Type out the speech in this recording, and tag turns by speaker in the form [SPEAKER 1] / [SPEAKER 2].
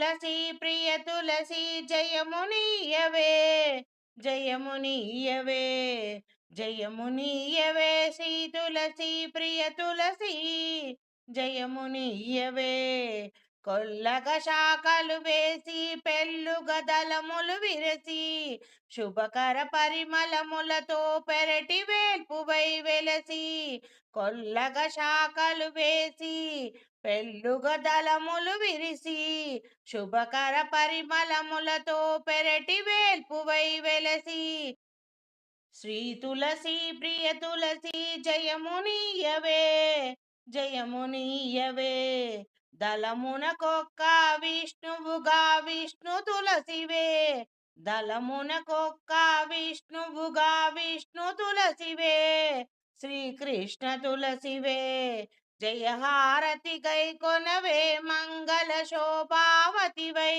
[SPEAKER 1] తులసి ప్రియ తులసి జయమునియవే జయమునియవే జయమునియవే శ్రీ తులసి ప్రియ తులసి జయమునియవే కొల్లగ శాఖలు వేసి పెళ్ళు గదలములు విరసి శుభకర పరిమళములతో పెరటి వేల్పువై వెలసి కొల్లగ శాఖలు వేసి పెళ్ళుగదలములు విరిసి శుభకర పరిమళములతో పెరటి వేల్పువై వెలసి. శ్రీ తులసి ప్రియ తులసి జయమునియవే జయమునియవే దళమునకొక్క విష్ణువుగా విష్ణు తులసివే దళమునకొక్క విష్ణువుగా విష్ణు తులసివే. శ్రీకృష్ణ తులసివే జయహారతి గై కొనవే మంగళ శోభావతివై